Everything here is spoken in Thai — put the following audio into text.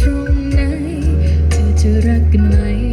ตรงไหนเธอจะรักกันไหม